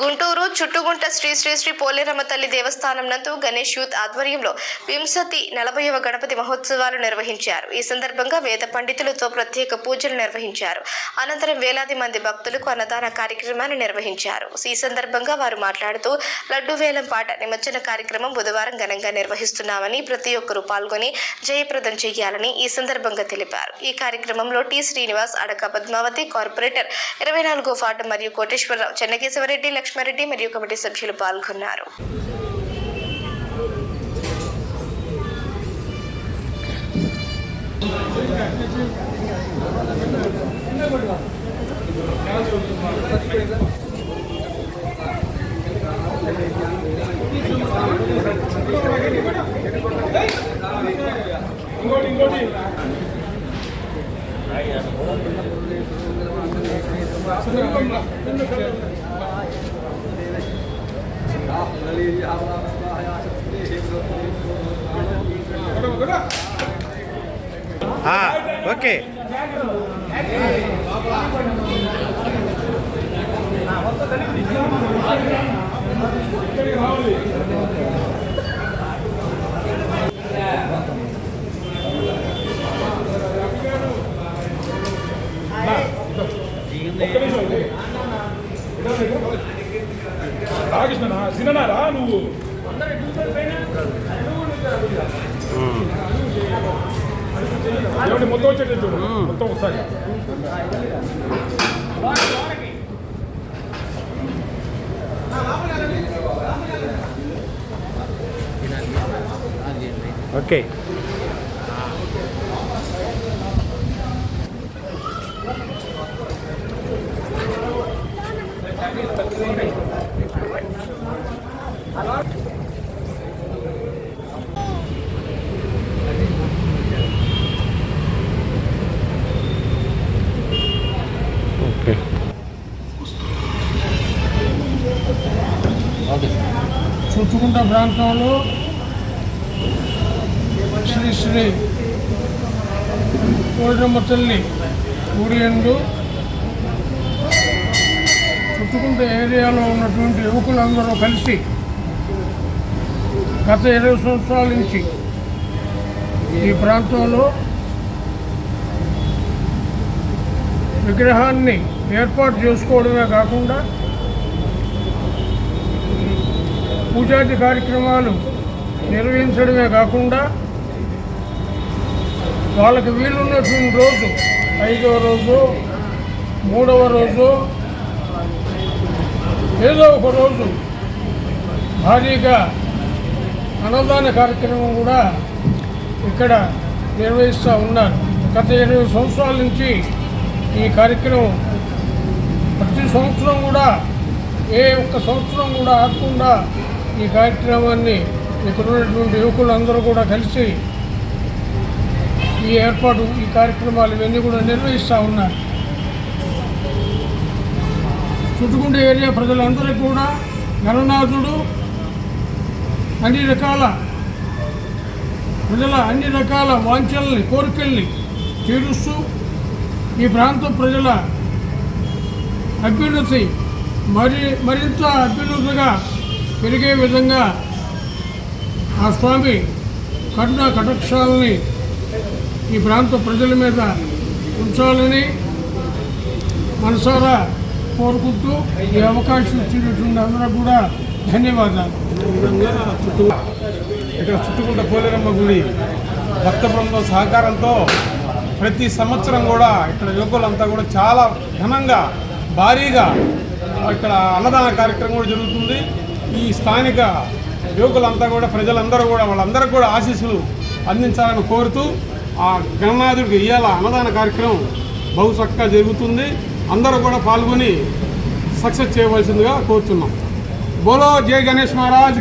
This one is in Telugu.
గుంటూరు చుట్టుగుంట శ్రీ శ్రీ శ్రీ పోలేరమ్మ తల్లి దేవస్థానం నందు గణేష్ యూత్ ఆధ్వర్యంలో వింశతి నలభైవ గణపతి మహోత్సవాలు నిర్వహించారు. ఈ సందర్భంగా వేద పండితులతో ప్రత్యేక పూజలు నిర్వహించారు. అనంతరం వేలాది మంది భక్తులకు అన్నదాన కార్యక్రమాన్ని నిర్వహించారు. ఈ సందర్భంగా వారు మాట్లాడుతూ లడ్డు వేలం పాట నిమజ్జన కార్యక్రమం బుధవారం ఘనంగా నిర్వహిస్తున్నామని ప్రతి ఒక్కరూ పాల్గొని జయప్రదం చేయాలని ఈ సందర్భంగా తెలిపారు. ఈ కార్యక్రమంలో టి శ్రీనివాస్ అడక పద్మావతి కార్పొరేటర్ ఇరవై నాలుగో ఫాటం మరియు కోటేశ్వరరావు చెన్నకేశవరెడ్డి లక్ష్మారెడ్డి మరియు కమిటీ సభ్యులు పాల్గొన్నారు ఇంకోటి ఇంకోటి ఆ, ఓకే ఒక్క నిమిషం రాకృష్ణ సిననారా నువ్వు? ఏమంటే మొత్తం వచ్చేటట్టు చూడు. మొత్తం ఒకసారి. ఓకే. ఓకే చుట్టుకుంట ప్రాంతంలో. శ్రీ శ్రీ కోడమ్మ తల్లి గుడి చుట్టుకుంట ఏరియాలో ఉన్నటువంటి యువకులందరూ కలిసి గత ఇరవై సంవత్సరాల నుంచి ఈ ప్రాంతంలో విగ్రహాన్ని ఏర్పాటు చేసుకోవడమే కాకుండా పూజాది కార్యక్రమాలు నిర్వహించడమే కాకుండా వాళ్ళకి వీలున్నటువంటి రోజు ఐదవ రోజు మూడవ రోజు ఏదో ఒక రోజు భారీగా అన్నదాన కార్యక్రమం కూడా ఇక్కడ నిర్వహిస్తూ ఉన్నారు. గత ఇరవై సంవత్సరాల నుంచి ఈ కార్యక్రమం సంవత్సరం కూడా ఏ ఒక్క సంవత్సరం కూడా ఆకుండా ఈ కార్యక్రమాన్ని ఇక్కడ ఉన్నటువంటి యువకులందరూ కూడా కలిసి ఈ ఏర్పాటు ఈ కార్యక్రమాలు ఇవన్నీ కూడా నిర్వహిస్తూ ఉన్నారు. చుట్టుకుంట ఏరియా ప్రజలందరూ కూడా గణనాథుడు అన్ని రకాల ప్రజల అన్ని రకాల వాంఛల్ని కోరికల్ని తీరుస్తూ ఈ ప్రాంత ప్రజల అభ్యున్నతి మరి మరింత అభ్యున్నతిగా పెరిగే విధంగా ఆ స్వామి కరుణ కటాక్షాలని ఈ ప్రాంత ప్రజల మీద ఉంచాలని మనసారా కోరుకుంటూ ఈ అవకాశం ఇచ్చినటువంటి అందరూ కూడా ధన్యవాదాలు. ఇక్కడ చుట్టుకుంట పోలేరమ్మ గుడి భక్త బృందం సహకారంతో ప్రతి సంవత్సరం కూడా ఇక్కడ యువకులంతా కూడా చాలా ఘనంగా భారీగా ఇక్కడ అన్నదాన కార్యక్రమం కూడా జరుగుతుంది. ఈ స్థానిక యువకులంతా కూడా ప్రజలందరూ కూడా వాళ్ళందరూ కూడా ఆశీస్సులు అందించాలని కోరుతూ ఆ గణనాథుడికి ఇవాళ అన్నదాన కార్యక్రమం బహు చక్కగా జరుగుతుంది. అందరూ కూడా పాల్గొని సక్సెస్ చేయవలసిందిగా కోరుతున్నాం బోలో జై గణేష్ మహారాజ్